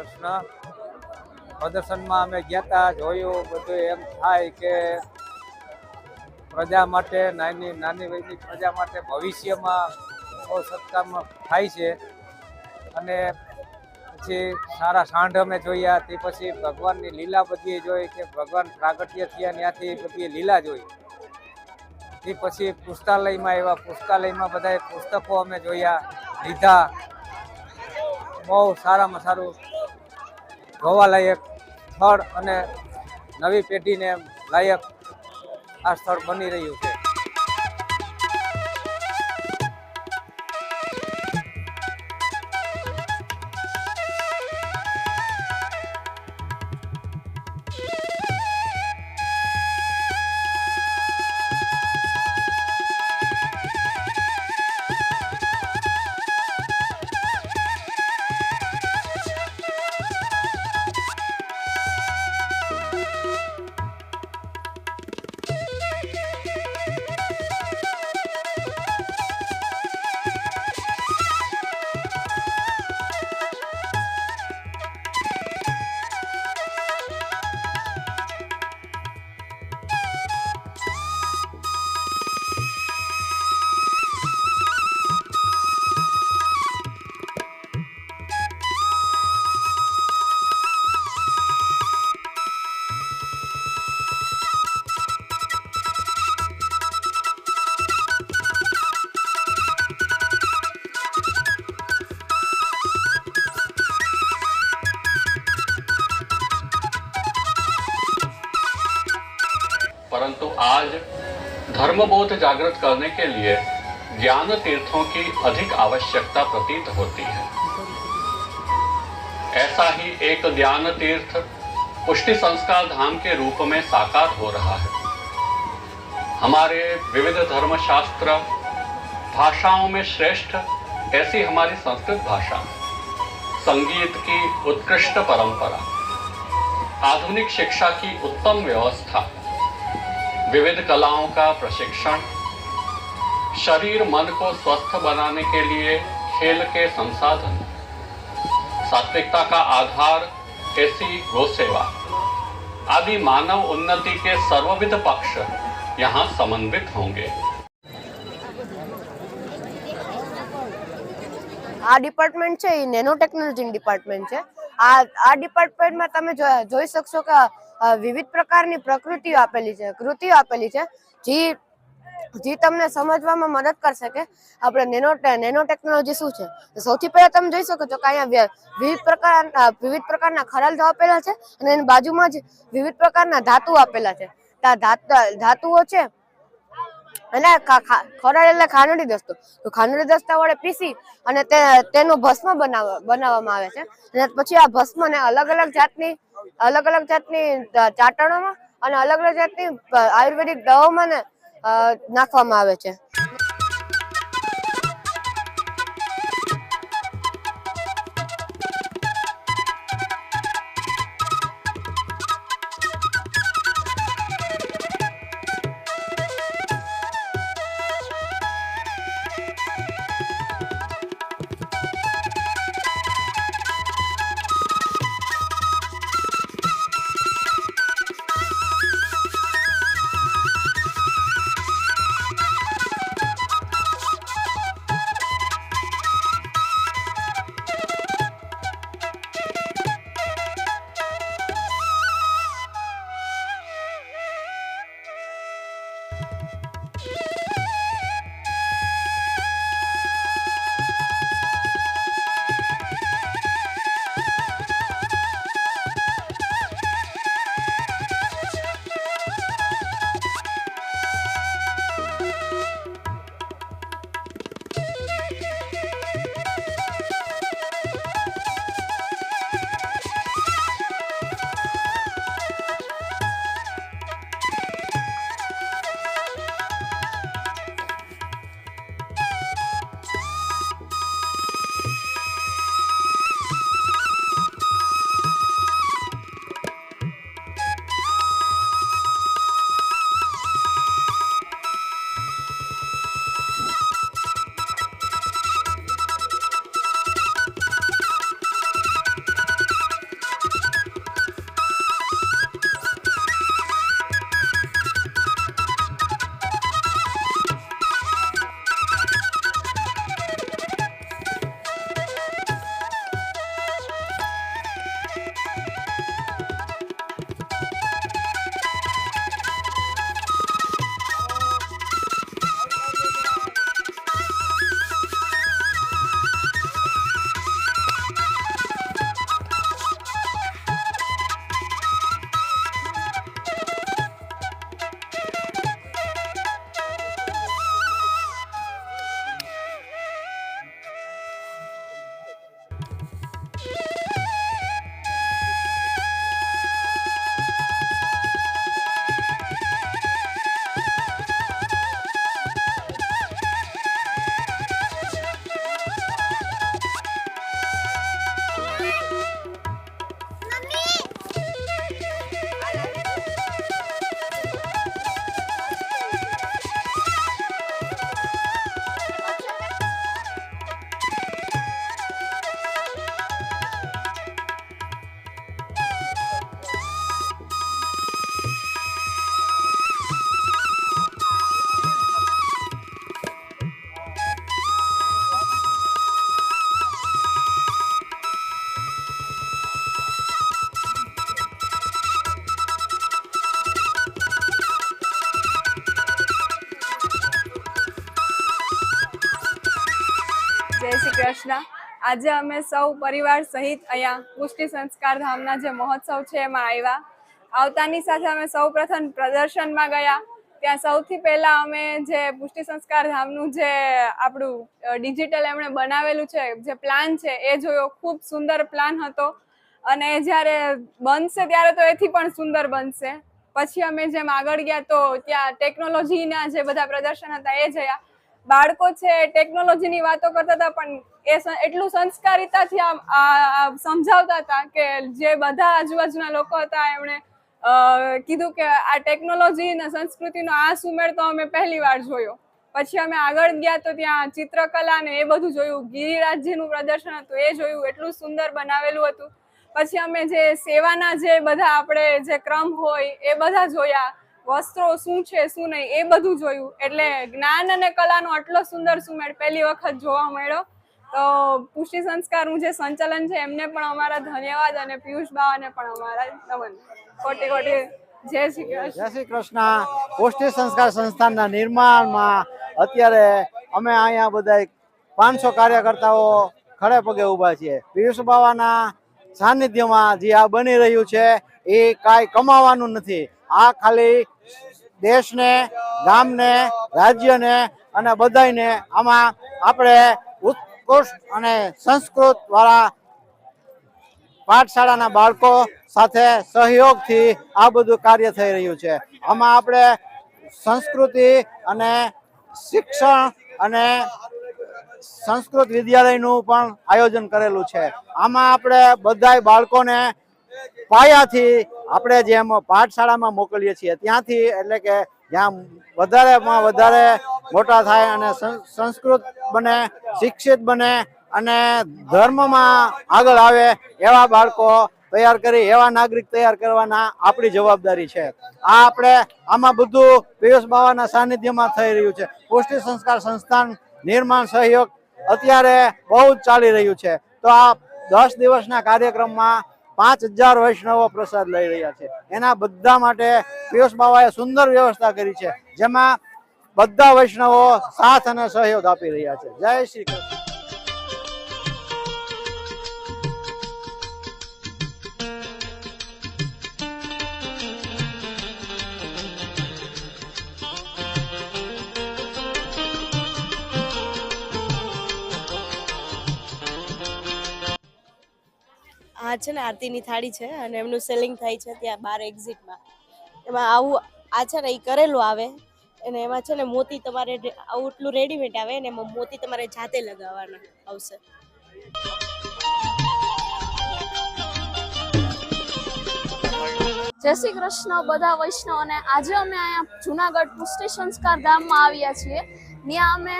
કૃષ્ણ પ્રદર્શનમાં અમે ગયા હતા જોયું, બધું એમ થાય કે પ્રજા માટે, નાની નાની વયની પ્રજા માટે ભવિષ્યમાં બહુ સત્કામ થાય છે. અને પછી સારા સાંઢ અમે જોયા, તે પછી ભગવાનની લીલા બધી જોઈ કે ભગવાન પ્રાગટ્ય થયા, ત્યાંથી બધી લીલા જોઈ. તે પછી પુસ્તકાલયમાં એવા પુસ્તકાલયમાં બધા પુસ્તકો અમે જોયા, લીધા. બહુ સારામાં સારું જોવાલાયક સ્થળ અને નવી પેઢીને લાયક આ સ્થળ બની રહ્યું છે. जागृत करने के लिए ज्ञान तीर्थों की अधिक आवश्यकता प्रतीत होती है। ऐसा ही एक ज्ञान तीर्थ पुष्टि संस्कार धाम के रूप में साकार हो रहा है। हमारे विविध धर्मशास्त्र भाषाओं में श्रेष्ठ ऐसी हमारी संस्कृत भाषा, संगीत की उत्कृष्ट परंपरा, आधुनिक शिक्षा की उत्तम व्यवस्था विविध कलाओं का प्रशिक्षण शरीर मन को स्वस्थ बनाने के लिए खेल के संसाधन सात्विकता का आधार ऐसी गो सेवा आदि मानव उन्नति के सर्वविध पक्ष यहाँ समन्वित होंगे આ ડિપાર્ટમેન્ટ છે એ નેનો ટેકનોલોજીનું ડિપાર્ટમેન્ટ છે આ આ ડિપાર્ટમેન્ટમાં તમે જો- જોઈ શકશો કે અ, વિવિધ પ્રકારની પ્રકૃતિઓ આપેલી છે, કૃતિઓ આપેલી છે, જે જે તમને સમજવામાં મદદ કરશે કે આપણે નેનો નેનો ટેકનોલોજી શું છે. સૌથી પહેલા તમે જોઈ શકો છો કે અહીંયા વિવિધ પ્રકાર વિવિધ પ્રકારના ખરાલ આપેલા છે અને એની બાજુમાં જ વિવિધ પ્રકારના ધાતુ આપેલા છે. ત્યાં ધાત- ધાતુઓ છે અને ખા- ખા- એટલે ખાંડડી દસ્તો. તો ખાંડડી દસ્તા વડે પીસી અને તેનો ભસ્મ બનાવ, બનાવવામાં આવે છે. અને પછી આ ભસ્મને અલગ અલગ જાતની અલગ અલગ જાતની ચાટણોમાં અને અલગ અલગ જાતની આયુર્વેદિક દવાઓમાં નાખવામાં આવે છે. કૃષ્ણ આજે અમે સૌ પરિવાર સહિત અહીંયા પુષ્ટિ સંસ્કાર ધામના જે મહોત્સવ છે એમાં આવ્યા. આવતાની સાથે અમે સૌ પ્રથમ પ્રદર્શનમાં ગયા. ત્યાં સૌથી પહેલા અમે જે પુષ્ટિ સંસ્કાર ધામનું જે આપણું ડિજિટલ એમણે બનાવેલું છે, જે પ્લાન છે, એ જોયો. ખૂબ સુંદર પ્લાન હતો. અને જ્યારે બનશે ત્યારે તો એથી પણ સુંદર બનશે. પછી અમે જેમ આગળ ગયા તો ત્યાં ટેકનોલોજીના જે બધા પ્રદર્શન હતા એ જયા. બાળકો છે ટેકનોલોજીની વાતો કરતા હતા, પણ એ એટલું સંસ્કારિતાથી આમ સમજાવતા હતા કે જે બધા આજુબાજુના લોકો હતા, એમણે કીધું કે આ ટેકનોલોજી અને સંસ્કૃતિનો આ સુમેળ તો અમે પહેલી વાર જોયો. પછી અમે આગળ ગયા તો ત્યાં ચિત્રકલા ને એ બધું જોયું, ગિરિરાજજીનું પ્રદર્શન હતું, એ જોયું, એટલું સુંદર બનાવેલું હતું. પછી અમે જે સેવાના જે બધા આપણે જે ક્રમ હોય, એ બધા જોયા. વસ્ત્રો શું છે, શું નહીં, એ બધું જોયું. એટલે જ્ઞાન અને કલાનો આટલો સુંદર સુમેળ પહેલી વખત જોવા મળ્યો. તો પુષ્ટિ સંસ્કારનું જે સંચાલન છે, એમને પણ અમારા ધન્યવાદ અને પિયુષ બાવાને પણ અમારા નમન. કોટી કોટી જય શ્રી કૃષ્ણ. જય શ્રી કૃષ્ણ. પુષ્ટિ સંસ્કાર સંસ્થાનના નિર્માણમાં અત્યારે અમે અહીંયા બધા પાંચસો કાર્યકર્તાઓ ખડે પગે ઊભા છીએ. પિયુષ બાવાના સાનિધ્યમાં જે આ બની રહ્યું છે, એ કાંઈ કમાવાનું નથી. આ ખાલી દેશને, ગામને, રાજ્યને અને બધાને આમાં આપણે ઉત્કૃષ્ટ અને સંસ્કૃત વાળા પાઠશાળાના બાળકો સાથે સહયોગથી આ બધું કાર્ય થઈ રહ્યું છે. આમાં આપણે સંસ્કૃતિ અને શિક્ષણ અને સંસ્કૃત વિદ્યાલયનું પણ આયોજન કરેલું છે. આમાં આપણે બધાય બાળકોને પાયાથી આપણે જેમ પાઠશાળામાં મોકલીએ છીએ, ત્યાંથી એટલે કે જ્યાં વધારેમાં વધારે મોટા થાય અને સંસ્કૃત બને, શિક્ષિત બને અને ધર્મમાં આગળ આવે એવા બાળકો તૈયાર કરી, એવા નાગરિક તૈયાર કરવાના આપણી જવાબદારી છે. આ આપણે આમાં બધું પિયુષ બાવાના સાનિધ્યમાં થઈ રહ્યું છે. પુષ્ટિ સંસ્કાર સંસ્થાન નિર્માણ સહયોગ અત્યારે બહુ જ ચાલી રહ્યું છે. તો આ દસ દિવસના કાર્યક્રમમાં પાંચ હજાર વૈષ્ણવો પ્રસાદ લઈ રહ્યા છે. એના બધા માટે પિયુષ બાવાએ સુંદર વ્યવસ્થા કરી છે, જેમાં બધા વૈષ્ણવો સાથ અને સહયોગ આપી રહ્યા છે. જય શ્રી આ છે ને આરતીની થાળી છે અને એમનું સેલિંગ થાય છે ત્યાં બાર એક્ઝિટમાં એમાં આવું, આ છે ને એ કરેલું આવે અને એમાં છે ને મોતી તમારે આટલું રેડીમેડ આવે ને એમાં મોતી તમારે જાતે લગાવવાના આવશે. જય શ્રી કૃષ્ણ, બધા વૈષ્ણવ અને આજે અમે અહીંયા જુનાગઢ પુષ્ટિ સંસ્કાર ધામમાં આવ્યા છીએ. ત્યાં અમે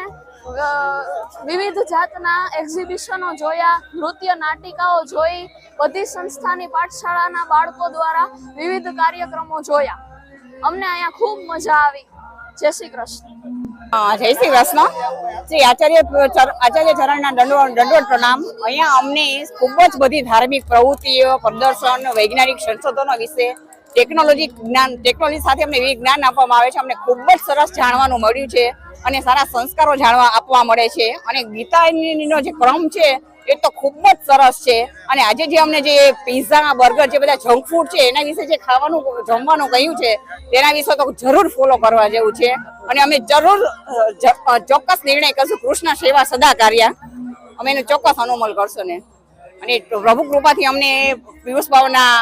વિવિધ જાતના એક્ઝિબિશનો જોયા, નૃત્ય નાટિકાઓ જોઈ, બધી સંસ્થાની પાઠશાળાના બાળકો દ્વારા વિવિધ કાર્યક્રમો જોયા. અમને અહીંયા ખૂબ મજા આવી. જય શ્રી કૃષ્ણ. જય શ્રી કૃષ્ણ. શ્રી આચાર્ય આચાર્ય ચરણના દંડો દંડવત પ્રણામ. અહીંયા અમને ખૂબ જ બધી ધાર્મિક પ્રવૃત્તિઓ, પ્રદર્શન, વૈજ્ઞાનિક સંશોધનો વિશે ટેકનોલોજી જ્ઞાન ટેકનોલોજી સાથે અમને એ જ્ઞાન આપવામાં આવે છે, અમને ખૂબ જ સરસ જાણવાનું મળ્યું છે અને સારા સંસ્કારો જાણવા આપવા મળે છે. અને ગીતાનો જે ક્રમ છે, એ તો ખૂબ જ સરસ છે. અને આજે જે અમને જે પીઝા બર્ગર, જે બધા જંક ફૂડ છે, એના વિશે જે ખાવાનું, જમવાનું કહ્યું છે, તેના વિશે તો જરૂર ફોલો કરવા જેવું છે. અને અમે જરૂર ચોક્કસ નિર્ણય કરશું. કૃષ્ણ સેવા સદા કાર્ય. અમે એનો ચોક્કસ અનુમલ કરશું ને. અને પ્રભુ કૃપાથી અમને પિયુષ ભાવના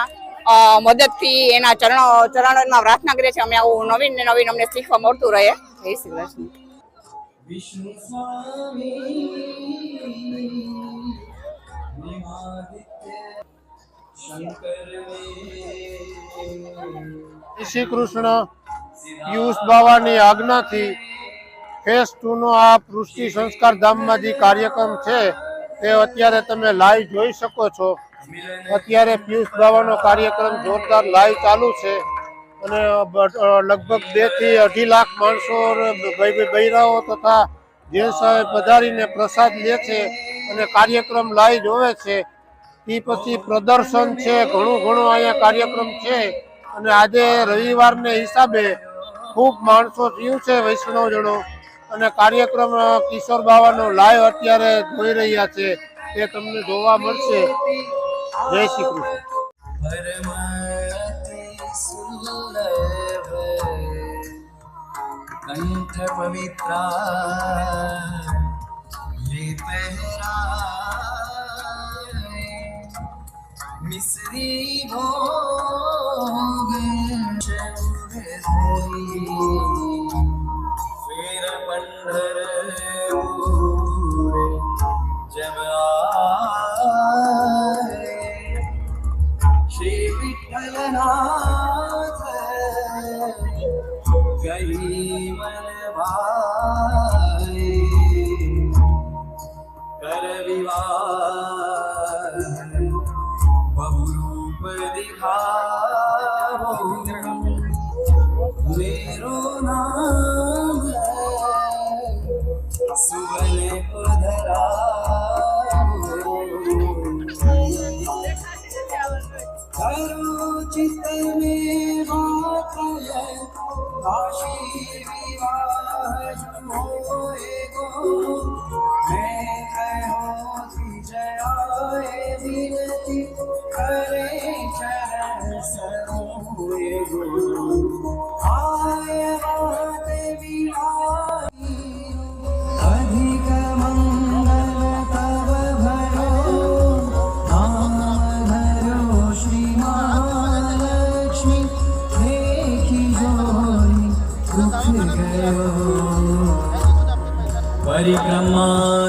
મદદથી એના ચરણ ચરણોમાં પ્રાર્થના કરીએ છીએ. અમે આવું નવીન ને નવીન અમને શીખવા મળતું રહે. જય શ્રી કૃષ્ણ. વિષ્ણુ સ્વામી શ્રી કૃષ્ણ પિયુષ બાવાની આજ્ઞાથી ફેસ ટુ નો આ પૃષ્ટિ સંસ્કાર ધામમાં જે કાર્યક્રમ છે તે અત્યારે તમે લાઈવ જોઈ શકો છો. અત્યારે પિયુષ બાવાનો કાર્યક્રમ જોરદાર લાઈવ ચાલુ છે. અને લગભગ બેથી અઢી લાખ માણસો બૈરાઓ તથા જેન્ટ્સ પધારીને પ્રસાદ લે છે અને કાર્યક્રમ લાઈવ જોવે છે. એ પછી પ્રદર્શન છે, ઘણું ઘણું અહીંયા કાર્યક્રમ છે. અને આજે રવિવારને હિસાબે ખૂબ માણસો થયું છે વૈષ્ણવજનો અને કાર્યક્રમ કિશોર બાવાનો લાઈવ અત્યારે જોઈ રહ્યા છે. એ તમને જોવા મળશે. જય શ્રી કૃષ્ણ परम अति सुलभ कंठ पवित्रा ले पहराए मिश्री भोग परिक्रमा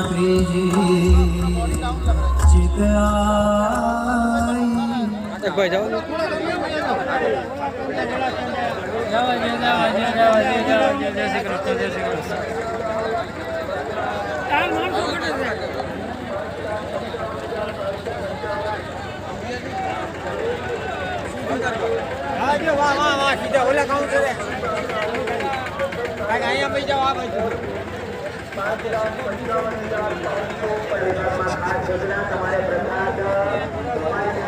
त्रिजी चित आई તમારે